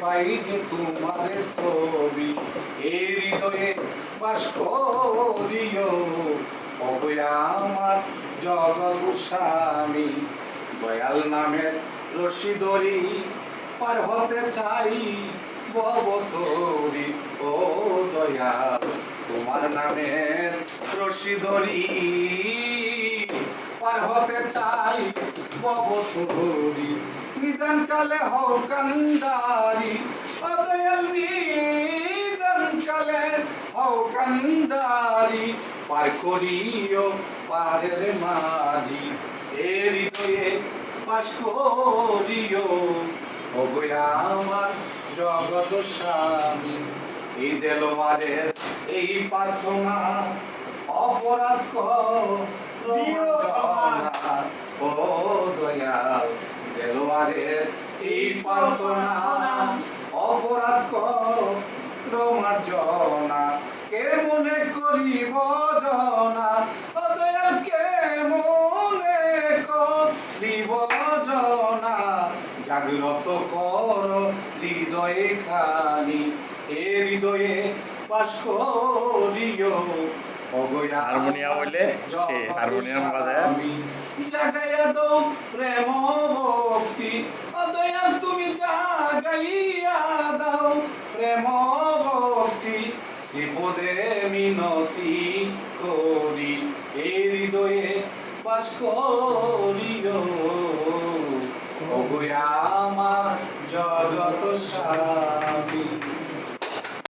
পাই যে তোমার ছবি। এই হৃদয়ে বাস আমার জগৎ স্বামী দয়াল নামের রশি দড়ি পার হতে চাই ববতরি ও দয়াল, তোমার নামের রশি দড়ি পার হতে চাই ববতরি নিদান কালে হও কান্দারি। নিদান কালে হও কান্দারি পার করিও পারের মাঝি। এ হৃদয়ে বাস করিও আমার জগত স্বামী। এই দেলোয়ারের এই প্রার্থনা অপরাধ। করো ও দয়াল দেলোয়ারের অপরাধ করো মার্জনা কে মনে করিব জনা কে মনে করিব জনা জাগ্রত কর হৃদয়ে খানি এ হৃদয়ে বাস করিও হারমোনিয়াম হইলে হারমোনিয়াম বাজায়। জাগাইয়া দো প্রেম প্রেম ভক্তি শ্রীপদে মিনতি করি এই হৃদয়ে বাস করিও। আমার জগত স্বামী।